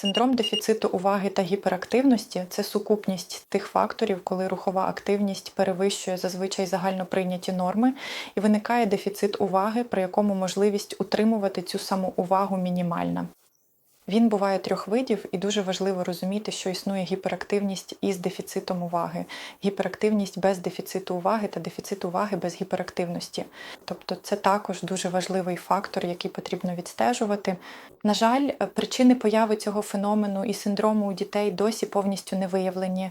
Синдром дефіциту уваги та гіперактивності це сукупність тих факторів, коли рухова активність перевищує зазвичай загально прийняті норми, і виникає дефіцит уваги, при якому можливість утримувати цю саму увагу мінімальна. Він буває трьох видів, і дуже важливо розуміти, що існує гіперактивність із дефіцитом уваги, гіперактивність без дефіциту уваги та дефіцит уваги без гіперактивності. Тобто це також дуже важливий фактор, який потрібно відстежувати. На жаль, причини появи цього феномену і синдрому у дітей досі повністю не виявлені,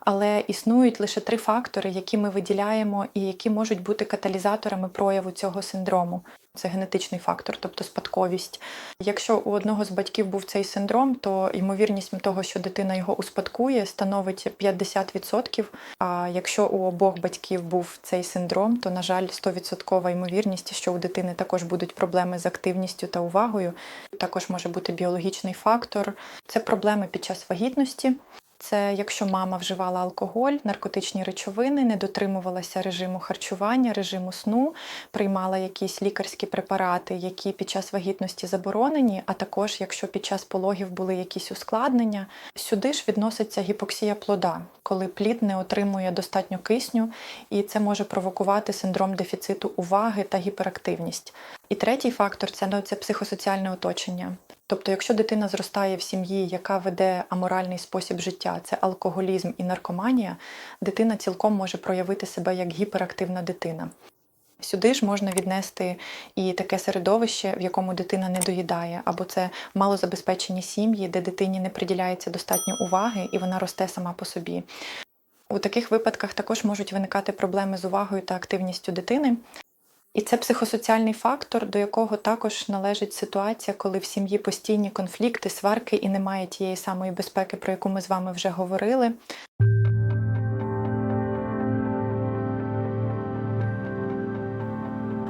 але існують лише три фактори, які ми виділяємо і які можуть бути каталізаторами прояву цього синдрому. Це генетичний фактор, тобто спадковість. Якщо у одного з батьків був цей синдром, то ймовірність того, що дитина його успадкує, становить 50%. А якщо у обох батьків був цей синдром, то, на жаль, 100% ймовірність, що у дитини також будуть проблеми з активністю та увагою. Також може бути біологічний фактор. Це проблеми під час вагітності. Це якщо мама вживала алкоголь, наркотичні речовини, не дотримувалася режиму харчування, режиму сну, приймала якісь лікарські препарати, які під час вагітності заборонені, а також якщо під час пологів були якісь ускладнення. Сюди ж відноситься гіпоксія плода, коли плід не отримує достатньо кисню, і це може провокувати синдром дефіциту уваги та гіперактивність. І третій фактор це, ну, це психосоціальне оточення. Тобто, якщо дитина зростає в сім'ї, яка веде аморальний спосіб життя, це алкоголізм і наркоманія, дитина цілком може проявити себе як гіперактивна дитина. Сюди ж можна віднести і таке середовище, в якому дитина не доїдає, або це малозабезпечені сім'ї, де дитині не приділяється достатньо уваги і вона росте сама по собі. У таких випадках також можуть виникати проблеми з увагою та активністю дитини. І це психосоціальний фактор, до якого також належить ситуація, коли в сім'ї постійні конфлікти, сварки і немає тієї самої безпеки, про яку ми з вами вже говорили.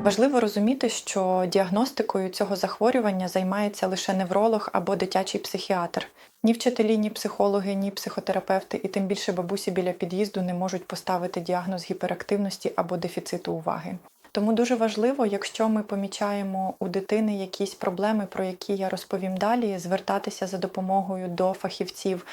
Важливо розуміти, що діагностикою цього захворювання займається лише невролог або дитячий психіатр. Ні вчителі, ні психологи, ні психотерапевти, і тим більше бабусі біля під'їзду не можуть поставити діагноз гіперактивності або дефіциту уваги. Тому дуже важливо, якщо ми помічаємо у дитини якісь проблеми, про які я розповім далі, звертатися за допомогою до фахівців.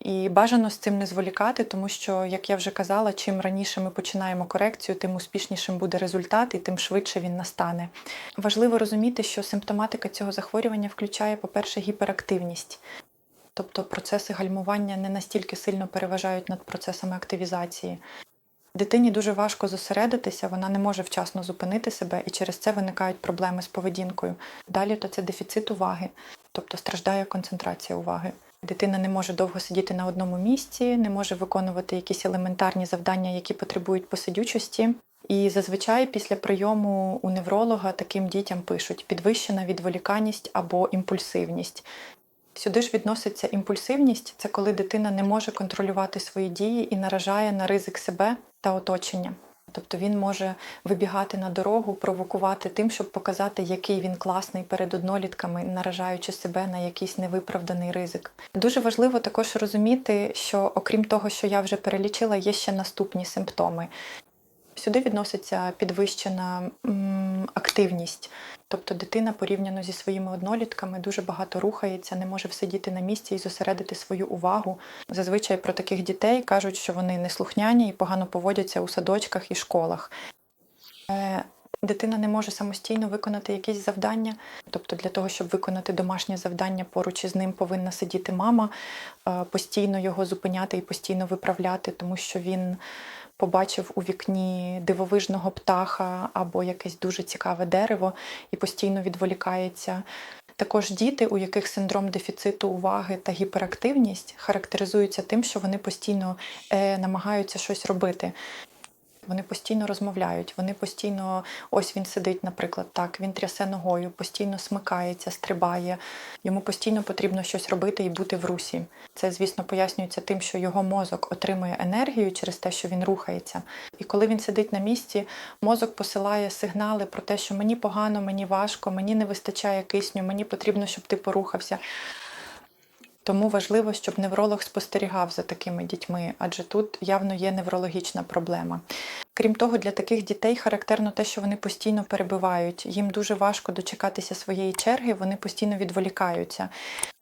І бажано з цим не зволікати, тому що, як я вже казала, чим раніше ми починаємо корекцію, тим успішнішим буде результат і тим швидше він настане. Важливо розуміти, що симптоматика цього захворювання включає, по-перше, гіперактивність. Тобто процеси гальмування не настільки сильно переважають над процесами активізації. Дитині дуже важко зосередитися, вона не може вчасно зупинити себе, і через це виникають проблеми з поведінкою. Далі то це дефіцит уваги, тобто страждає концентрація уваги. Дитина не може довго сидіти на одному місці, не може виконувати якісь елементарні завдання, які потребують посидючості. І зазвичай після прийому у невролога таким дітям пишуть підвищена відволіканість або імпульсивність. Сюди ж відноситься імпульсивність це коли дитина не може контролювати свої дії і наражає на ризик себе та оточення. Тобто він може вибігати на дорогу, провокувати тим, щоб показати, який він класний перед однолітками, наражаючи себе на якийсь невиправданий ризик. Дуже важливо також розуміти, що окрім того, що я вже перелічила, є ще наступні симптоми. Сюди відноситься підвищена активність, тобто дитина порівняно зі своїми однолітками дуже багато рухається, не може всидіти на місці і зосередити свою увагу. Зазвичай про таких дітей кажуть, що вони неслухняні і погано поводяться у садочках і школах. Е, Дитина не може самостійно виконати якісь завдання, тобто для того, щоб виконати домашнє завдання, поруч із ним повинна сидіти мама, е, постійно його зупиняти і постійно виправляти, тому що він побачив у вікні дивовижного птаха або якесь дуже цікаве дерево і постійно відволікається. Також діти, у яких синдром дефіциту уваги та гіперактивність характеризуються тим, що вони постійно е, намагаються щось робити. Вони постійно розмовляють, вони постійно, ось він сидить, наприклад, так, він трясе ногою, постійно смикається, стрибає. Йому постійно потрібно щось робити і бути в русі. Це, звісно, пояснюється тим, що його мозок отримує енергію через те, що він рухається. І коли він сидить на місці, мозок посилає сигнали про те, що мені погано, мені важко, мені не вистачає кисню, мені потрібно, щоб ти порухався. Тому важливо, щоб невролог спостерігав за такими дітьми, адже тут явно є неврологічна проблема. Крім того, для таких дітей характерно те, що вони постійно перебивають. Їм дуже важко дочекатися своєї черги, вони постійно відволікаються.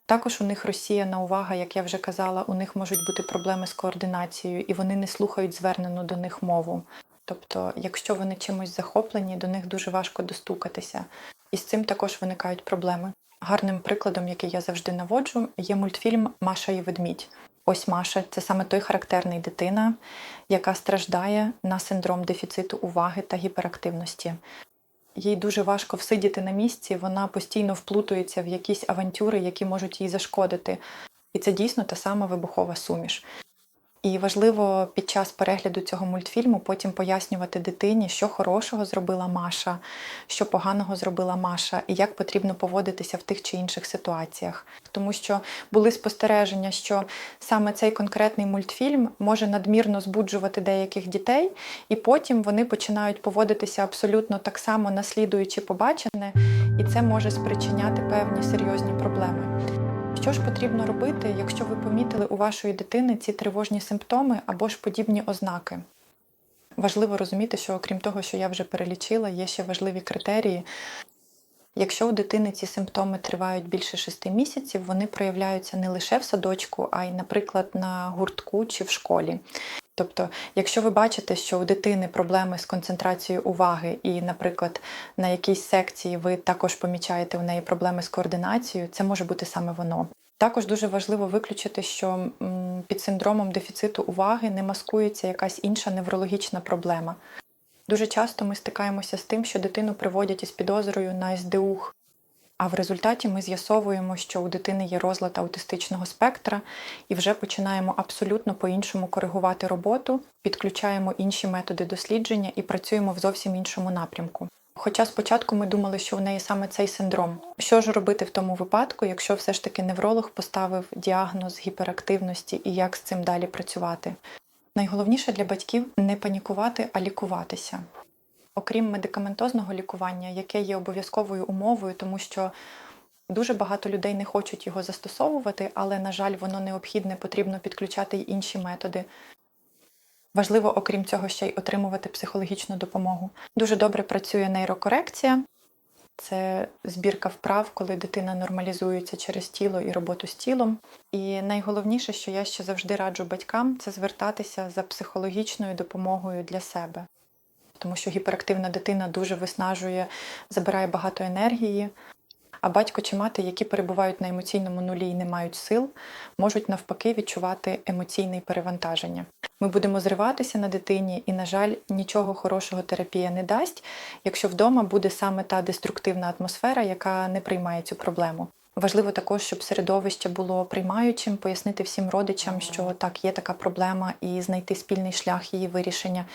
Також у них розсіяна увага, як я вже казала, у них можуть бути проблеми з координацією, і вони не слухають звернену до них мову. Тобто, якщо вони чимось захоплені, до них дуже важко достукатися. І з цим також виникають проблеми. Гарним прикладом, який я завжди наводжу, є мультфільм Маша і ведмідь. Ось Маша це саме той характерний дитина, яка страждає на синдром дефіциту уваги та гіперактивності. Їй дуже важко всидіти на місці, вона постійно вплутується в якісь авантюри, які можуть їй зашкодити. І це дійсно та сама вибухова суміш. І важливо під час перегляду цього мультфільму потім пояснювати дитині, що хорошого зробила Маша, що поганого зробила Маша, і як потрібно поводитися в тих чи інших ситуаціях. Тому що були спостереження, що саме цей конкретний мультфільм може надмірно збуджувати деяких дітей, і потім вони починають поводитися абсолютно так само, наслідуючи побачене, і це може спричиняти певні серйозні проблеми. Що ж потрібно робити, якщо ви помітили у вашої дитини ці тривожні симптоми або ж подібні ознаки? Важливо розуміти, що окрім того, що я вже перелічила, є ще важливі критерії. Якщо у дитини ці симптоми тривають більше 6 місяців, вони проявляються не лише в садочку, а й, наприклад, на гуртку чи в школі. Тобто, якщо ви бачите, що у дитини проблеми з концентрацією уваги, і, наприклад, на якійсь секції ви також помічаєте у неї проблеми з координацією, це може бути саме воно. Також дуже важливо виключити, що під синдромом дефіциту уваги не маскується якась інша неврологічна проблема. Дуже часто ми стикаємося з тим, що дитину приводять із підозрою на СДУХ, а в результаті ми з'ясовуємо, що у дитини є розлад аутистичного спектра, і вже починаємо абсолютно по-іншому коригувати роботу, підключаємо інші методи дослідження і працюємо в зовсім іншому напрямку. Хоча спочатку ми думали, що в неї саме цей синдром. Що ж робити в тому випадку, якщо все ж таки невролог поставив діагноз гіперактивності і як з цим далі працювати? Найголовніше для батьків не панікувати, а лікуватися. Окрім медикаментозного лікування, яке є обов'язковою умовою, тому що дуже багато людей не хочуть його застосовувати, але, на жаль, воно необхідне, потрібно підключати й інші методи. Важливо, окрім цього, ще й отримувати психологічну допомогу. Дуже добре працює нейрокорекція. Це збірка вправ, коли дитина нормалізується через тіло і роботу з тілом. І найголовніше, що я ще завжди раджу батькам, це звертатися за психологічною допомогою для себе. Тому що гіперактивна дитина дуже виснажує, забирає багато енергії. А батько чи мати, які перебувають на емоційному нулі і не мають сил, можуть навпаки відчувати емоційне перевантаження. Ми будемо зриватися на дитині, і, на жаль, нічого хорошого терапія не дасть, якщо вдома буде саме та деструктивна атмосфера, яка не приймає цю проблему. Важливо також, щоб середовище було приймаючим, пояснити всім родичам, що так, є така проблема, і знайти спільний шлях її вирішення.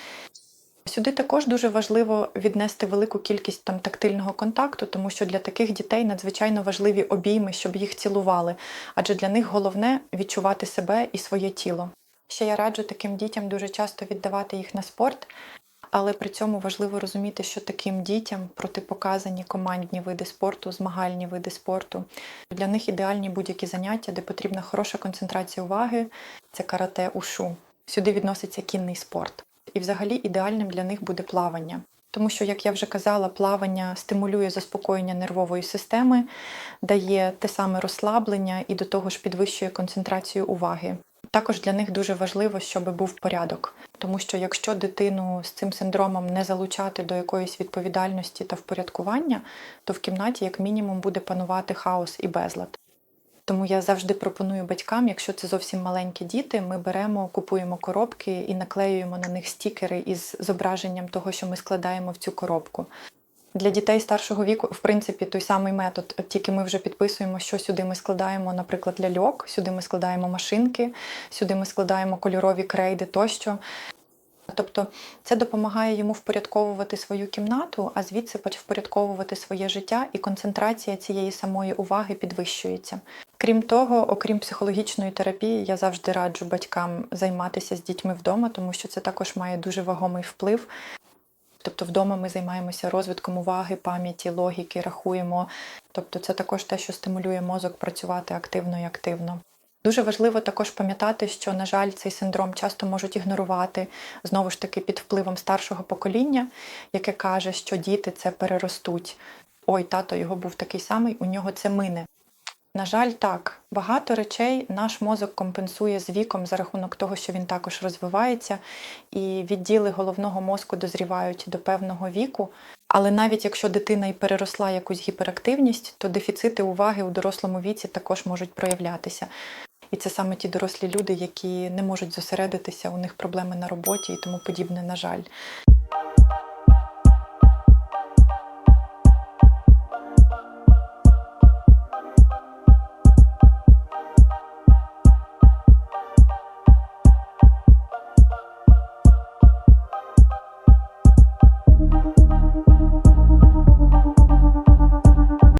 Сюди також дуже важливо віднести велику кількість там тактильного контакту, тому що для таких дітей надзвичайно важливі обійми, щоб їх цілували, адже для них головне відчувати себе і своє тіло. Ще я раджу таким дітям дуже часто віддавати їх на спорт, але при цьому важливо розуміти, що таким дітям протипоказані командні види спорту, змагальні види спорту. Для них ідеальні будь-які заняття, де потрібна хороша концентрація уваги це карате ушу. Сюди відноситься кінний спорт. І взагалі ідеальним для них буде плавання. Тому що, як я вже казала, плавання стимулює заспокоєння нервової системи, дає те саме розслаблення і до того ж підвищує концентрацію уваги. Також для них дуже важливо, щоб був порядок, тому що якщо дитину з цим синдромом не залучати до якоїсь відповідальності та впорядкування, то в кімнаті, як мінімум, буде панувати хаос і безлад. Тому я завжди пропоную батькам, якщо це зовсім маленькі діти, ми беремо, купуємо коробки і наклеюємо на них стікери із зображенням того, що ми складаємо в цю коробку. Для дітей старшого віку, в принципі, той самий метод, тільки ми вже підписуємо, що сюди ми складаємо, наприклад, ляльок, сюди ми складаємо машинки, сюди ми складаємо кольорові крейди тощо. Тобто це допомагає йому впорядковувати свою кімнату, а звідси впорядковувати своє життя, і концентрація цієї самої уваги підвищується. Крім того, окрім психологічної терапії, я завжди раджу батькам займатися з дітьми вдома, тому що це також має дуже вагомий вплив. Тобто вдома ми займаємося розвитком уваги, пам'яті, логіки, рахуємо. Тобто це також те, що стимулює мозок працювати активно і активно. Дуже важливо також пам'ятати, що, на жаль, цей синдром часто можуть ігнорувати знову ж таки під впливом старшого покоління, яке каже, що діти це переростуть. Ой, тато його був такий самий, у нього це мине. На жаль, так. Багато речей наш мозок компенсує з віком за рахунок того, що він також розвивається, і відділи головного мозку дозрівають до певного віку. Але навіть якщо дитина і переросла якусь гіперактивність, то дефіцити уваги у дорослому віці також можуть проявлятися. І це саме ті дорослі люди, які не можуть зосередитися, у них проблеми на роботі і тому подібне, на жаль.